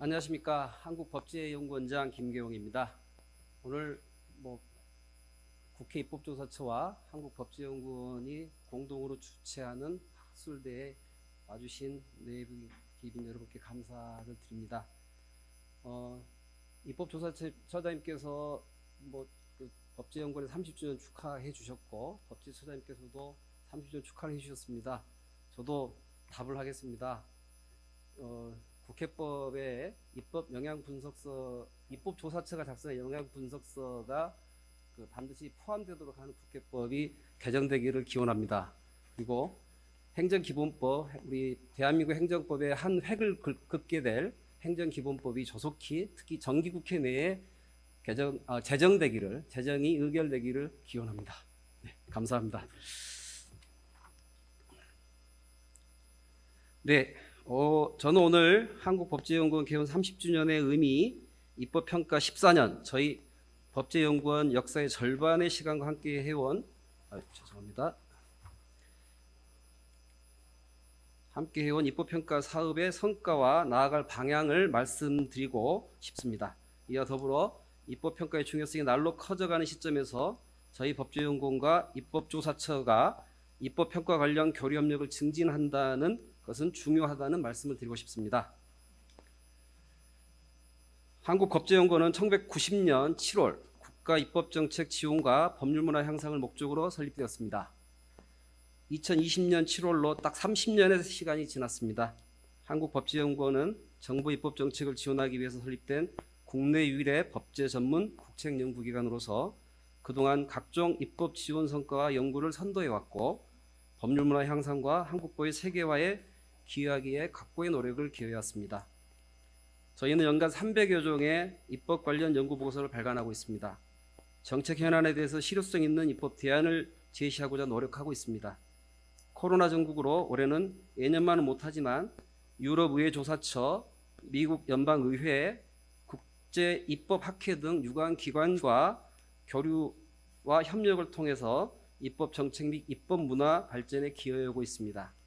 안녕하십니까 한국법제연구원장 김계용입니다. 오늘 뭐 국회 입법조사처와 한국법제연구원이 공동으로 주최하는 학술대에 와주신 내부 기빈 여러분께 감사를 드립니다. 어, 입법조사처장님께서 뭐 그 법제연구원의 30주년 축하해 주셨고 법제처장님께서도 30주년 축하를 해 주셨습니다. 저도 답을 하겠습니다. 어, 국회법에 입법 영향 분석서 입법 조사처가 작성한 영향 분석서가 그 반드시 포함되도록 하는 국회법이 개정되기를 기원합니다. 그리고 행정기본법 우리 대한민국 행정법의 한 획을 긋- 긋게 될 행정기본법이 조속히 특히 정기국회 내에 개정 아, 제정되기를 제정이 의결되기를 기원합니다. 네, 감사합니다. 네. 어, 저는 오늘 한국법제연구원 개원 30주년의 의미 입법평가 14년 저희 법제연구원 역사의 절반의 시간과 함께 해온 아, 죄송합니다. 함께 해온 입법평가 사업의 성과와 나아갈 방향을 말씀드리고 싶습니다. 이와 더불어 입법평가의 중요성이 날로 커져가는 시점에서 저희 법제연구원과 입법조사처가 입법평가 관련 교류 협력을 증진한다는 것은 중요하다는 말씀을 드리고 싶습니다. 한국법제연구원은 1990년 7월 국가 입법정책 지원과 법률문화 향상을 목적으로 설립되었습니다. 2020년 7월로 딱 30년의 시간이 지났습니다. 한국법제연구원은 정부 입법 정책을 지원하기 위해서 설립된 국내 유일의 법제 전문 국책 연구 기관으로서 그동안 각종 입법 지원 성과와 연구를 선도해 왔고 법률 문화 향상과 한국법의 세계화에 기여하기에 각고의 노력을 기해왔습니다. 저희는 연간 300여 종의 입법 관련 연구 보고서를 발간하고 있습니다. 정책 현안에 대해서 실효성 있는 입법 대안을 제시하고자 노력하고 있습니다. 코로나 전국으로 올해는 예년만은 못하지만 유럽 의회 조사처, 미국 연방의회, 국제 입법 학회 등 유관 기관과 교류와 협력을 통해서 입법 정책 및 입법 문화 발전에 기여하고 있습니다.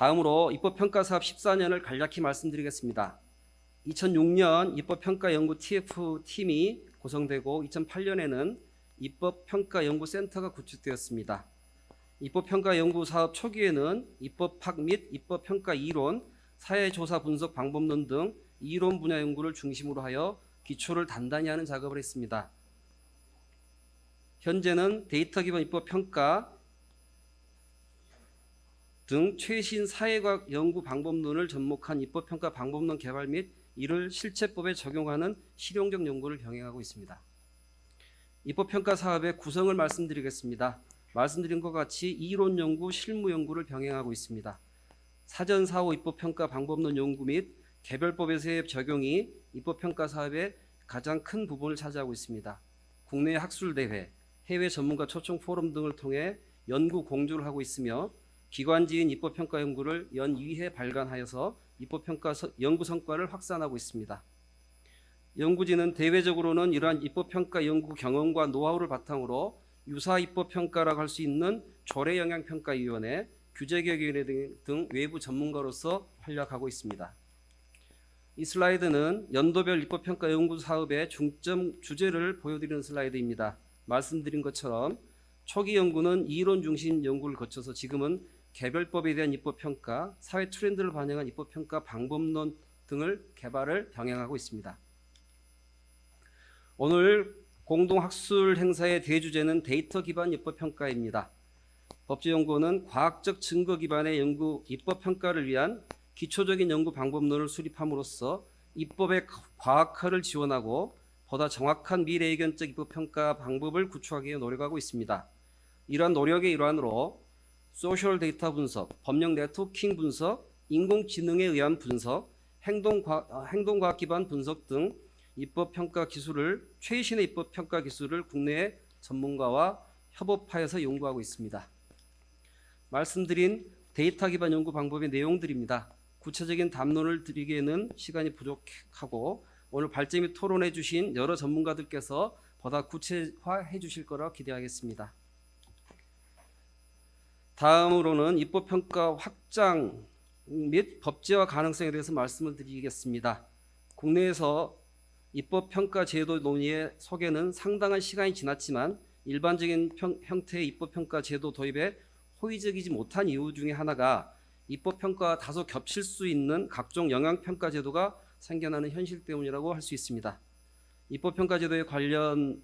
다음으로 입법평가 사업 14년을 간략히 말씀드리겠습니다. 2006년 입법평가연구 TF팀이 구성되고 2008년에는 입법평가연구센터가 구축되었습니다. 입법평가연구 사업 초기에는 입법학 및 입법평가 이론, 사회조사 분석 방법론 등 이론 분야 연구를 중심으로 하여 기초를 단단히 하는 작업을 했습니다. 현재는 데이터 기반 입법 평가 등 최신 사회과학 연구 방법론을 접목한 입법 평가 방법론 개발 및 이를 실체법에 적용하는 실용적 연구를 병행하고 있습니다. 입법 평가 사업의 구성을 말씀드리겠습니다. 말씀드린 것 같이 이론 연구, 실무 연구를 병행하고 있습니다. 사전 사후 입법 평가 방법론 연구 및 개별법에서의 적용이 입법 평가 사업의 가장 큰 부분을 차지하고 있습니다. 국내 학술 대회, 해외 전문가 초청 포럼 등을 통해 연구 공조를 하고 있으며 기관지인 입법평가 연구를 연 2회 발간하여서 입법평가 서- 연구 성과를 확산하고 있습니다. 연구진은 대외적으로는 이러한 입법평가 연구 경험과 노하우를 바탕으로 유사 입법평가라고 할 수 있는 조례 영향평가위원회, 규제개혁위원회 등, 등 외부 전문가로서 활약하고 있습니다. 이 슬라이드는 연도별 입법평가 연구 사업의 중점 주제를 보여드리는 슬라이드입니다. 말씀드린 것처럼 초기 연구는 이론 중심 연구를 거쳐서 지금은 개별법에 대한 입법 평가, 사회 트렌드를 반영한 입법 평가 방법론 등을 개발을 병행하고 있습니다. 오늘 공동 학술 행사의 대주제는 데이터 기반 입법 평가입니다. 법제연구원은 과학적 증거 기반의 연구 입법 평가를 위한 기초적인 연구 방법론을 수립함으로써 입법의 과학화를 지원하고 보다 정확한 미래 의견적 입법 평가 방법을 구축하기 위해 노력하고 있습니다. 이러한 노력의 일환으로 소셜 데이터 분석, 법령 네트워킹 분석, 인공지능에 의한 분석, 행동과, 아, 행동과학 기반 분석 등 입법 평가 기술을 최신의 입법 평가 기술을 국내 전문가와 협업하여서 연구하고 있습니다. 말씀드린 데이터 기반 연구 방법의 내용들입니다. 구체적인 담론을 드리기에는 시간이 부족하고 오늘 발제 및 토론해 주신 여러 전문가들께서 보다 구체화해 주실 거라 기대하겠습니다. 다음으로는 입법 평가 확장 및 법제화 가능성에 대해서 말씀을 드리겠습니다. 국내에서 입법 평가 제도 논의의 속에는 상당한 시간이 지났지만 일반적인 평- 형태의 입법 평가 제도 도입에 호의적이지 못한 이유 중에 하나가 입법 평가와 다소 겹칠 수 있는 각종 영향 평가 제도가 생겨나는 현실 때문이라고 할 수 있습니다. 입법 평가 제도에 관련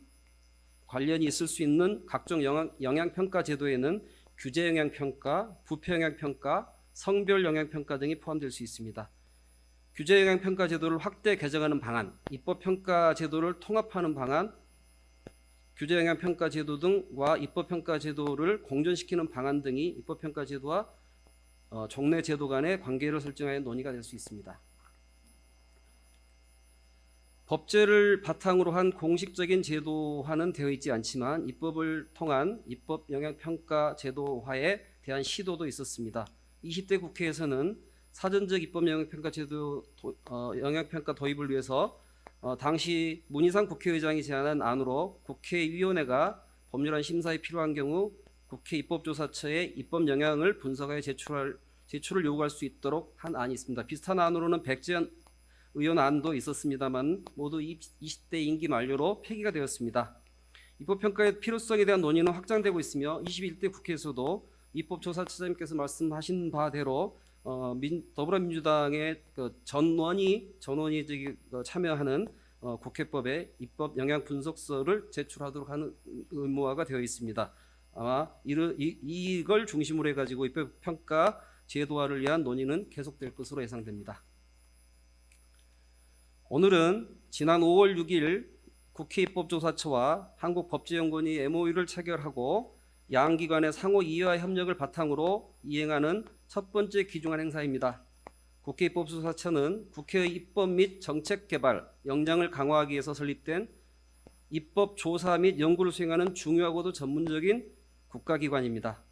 관련이 있을 수 있는 각종 영향 평가 제도에는 규제 영향 평가, 부패 영향 평가, 성별 영향 평가 등이 포함될 수 있습니다. 규제 영향 평가 제도를 확대 개정하는 방안, 입법 평가 제도를 통합하는 방안, 규제 영향 평가 제도 등과 입법 평가 제도를 공존시키는 방안 등이 입법 평가 제도와 어, 종래 제도 간의 관계를 설정하여 논의가 될 수 있습니다. 법제를 바탕으로 한 공식적인 제도화는 되어 있지 않지만 입법을 통한 입법 영향 평가 제도화에 대한 시도도 있었습니다. 20대 국회에서는 사전적 입법 영향 평가 제도 도, 어, 영향 평가 도입을 위해서 어, 당시 문희상 국회의장이 제안한 안으로 국회위원회가 법률안 심사에 필요한 경우 국회 입법조사처에 입법 영향을 분석하여 제출할 제출을 요구할 수 있도록 한 안이 있습니다. 비슷한 안으로는 백지연 의원 안도 있었습니다만 모두 20대 임기 만료로 폐기가 되었습니다. 입법평가의 필요성에 대한 논의는 확장되고 있으며 21대 국회에서도 입법조사처장님께서 말씀하신 바대로 어, 민, 더불어민주당의 그 전원이 전원이 그 참여하는 어, 국회법에 입법 영향 분석서를 제출하도록 하는 의무화가 되어 있습니다. 아마 이르, 이, 이걸 중심으로 해가지고 입법 평가 제도화를 위한 논의는 계속될 것으로 예상됩니다. 오늘은 지난 5월 6일 국회 입법조사처와 한국법제연구원이 MOU를 체결하고 양 기관의 상호 이해와 협력을 바탕으로 이행하는 첫 번째 귀중한 행사입니다. 국회 입법조사처는 국회의 입법 및 정책 개발 역량을 강화하기 위해서 설립된 입법 조사 및 연구를 수행하는 중요하고도 전문적인 국가기관입니다.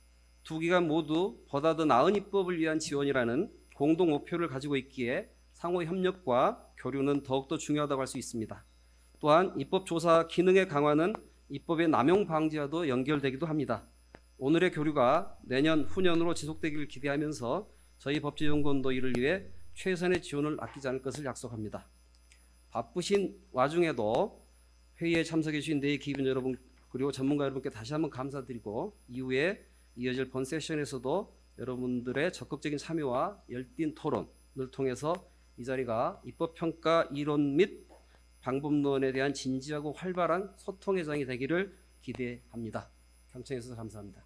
두 기관 모두 보다 더 나은 입법을 위한 지원이라는 공동 목표를 가지고 있기에 상호 협력과 교류는 더욱더 중요하다고 할 수 있습니다. 또한 입법 조사 기능의 강화는 입법의 남용 방지와도 연결되기도 합니다. 오늘의 교류가 내년 후년으로 지속되기를 기대하면서 저희 법제연구원도 이를 위해 최선의 지원을 아끼지 않을 것을 약속합니다. 바쁘신 와중에도 회의에 참석해 주신 네 기분 여러분 그리고 전문가 여러분께 다시 한번 감사드리고 이후에 이어질 본 세션에서도 여러분들의 적극적인 참여와 열띤 토론을 통해서 이 자리가 입법평가 이론 및 방법론에 대한 진지하고 활발한 소통의 장이 되기를 기대합니다. 경청해 주셔서 감사합니다.